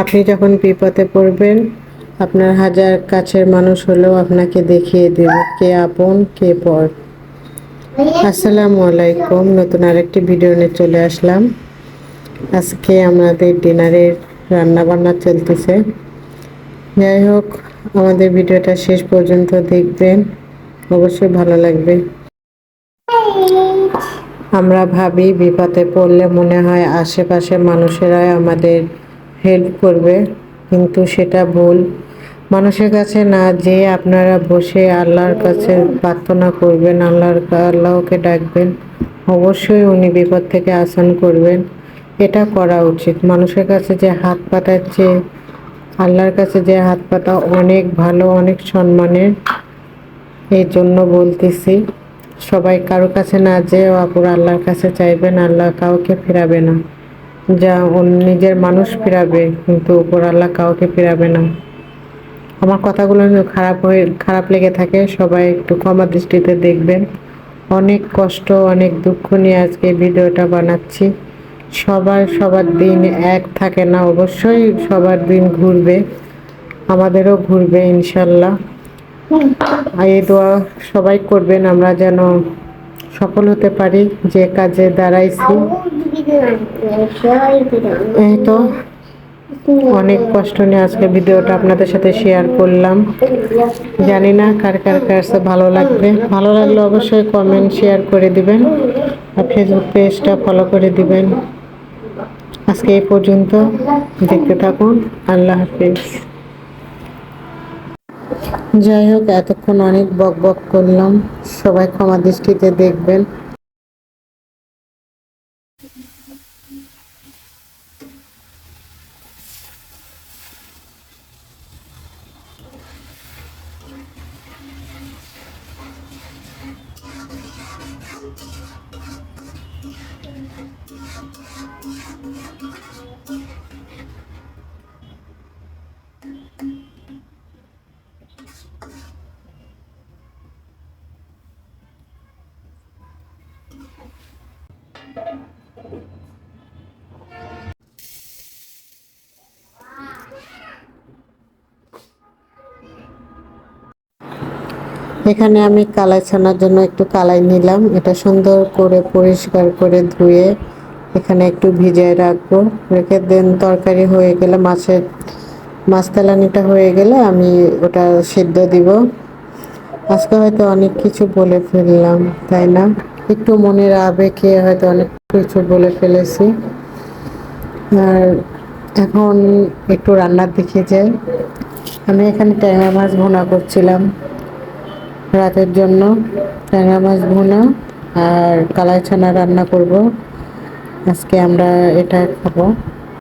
আপনি যখন বিপদে পড়বেন, আপনার হাজার কাছের মানুষ হলেও আপনাকে দেখিয়ে দেবে কে আপন, কে পর আসসালামু আলাইকুম। নতুন আরেকটি ভিডিও নিয়ে চলে আসলাম। আজকে আমাদের ডিনারের রান্না বান্না চলতেছে। যাই হোক, আমাদের ভিডিওটা শেষ পর্যন্ত দেখবেন। অবশ্যই ভালো লাগবে। আমরা ভাবি বিপদে পড়লে মনে হয় আশেপাশে মানুষেরাই আমাদের হেল্প করবে, কিন্তু সেটা ভুল। মানুষের কাছে না যেয়ে আপনারা বসে আল্লাহর কাছে প্রার্থনা করবেন, আল্লাহর আল্লাহকে ডাকবেন, অবশ্যই উনি বিপদ থেকে আসন করবেন। এটা করা উচিত। মানুষের কাছে যে হাত পাতার চেয়ে, আল্লাহর কাছে যে হাত পাতা অনেক ভালো, অনেক সম্মানের, এই জন্য বলতেছি, সবাই কারও কাছে না যেও আপুর আল্লাহর কাছে চাইবেন, আল্লাহ কাউকে ফেরাবে না। যা নিজের মানুষ ফিরাবে, কিন্তু উপর আল্লাহ কাউকে ফিরাবে না। আমার কথাগুলো খারাপ হয়ে, খারাপ লেগে থাকে, সবাই একটু ক্ষমা দৃষ্টিতে দেখবেন। অনেক কষ্ট, অনেক দুঃখ নিয়ে আজকে ভিডিওটা বানাচ্ছি। সবার সবার দিন এক থাকে না, অবশ্যই সবার দিন ঘুরবে। আমাদেরও ঘুরবে, ইনশাল্লাহ। এই দোয়া সবাই করবেন, আমরা যেন সফল হতে পারি যে কাজে দাঁড়াইছি। এই তো অনেক কষ্ট নিয়ে আজকে ভিডিওটা আপনাদের সাথে শেয়ার করলাম। জানি না কার কার কাছে ভালো লাগবে। ভালো লাগলে অবশ্যই কমেন্ট শেয়ার করে দিবেন আর ফেসবুক পেজটা ফলো করে দিবেন। আজকে এই পর্যন্ত দেখতে থাকুন। আল্লাহ হাফিজ। যাই হোক এতক্ষণ অনেক বক বক করলাম। সবাই ক্ষমা দৃষ্টিতে দেখবেন। এখানে আমি কালাই ছানার জন্য একটু কালাই নিলাম। এটা সুন্দর করে পরিষ্কার করে ধুয়ে এখানে একটু ভিজিয়ে রাখব। রেখে দেন তরকারি হয়ে গেলে মাছের মাছ তেলানিটা হয়ে গেলে আমি ওটা সিদ্ধ দিব। আজকে হয়তো অনেক কিছু বলে ফেললাম, তাই না? একটু মনের আবেগে হয়তো অনেক কিছু বলে ফেলেছি আর এখন একটু রান্নার দিকে যাই। আমি এখানে ট্যাংরা মাছ ভুনা করছিলাম রাতের জন্য। ট্যাংরা মাছ ভুনা আর কালাই ছানা রান্না করব। আজকে আমরা এটা খাব।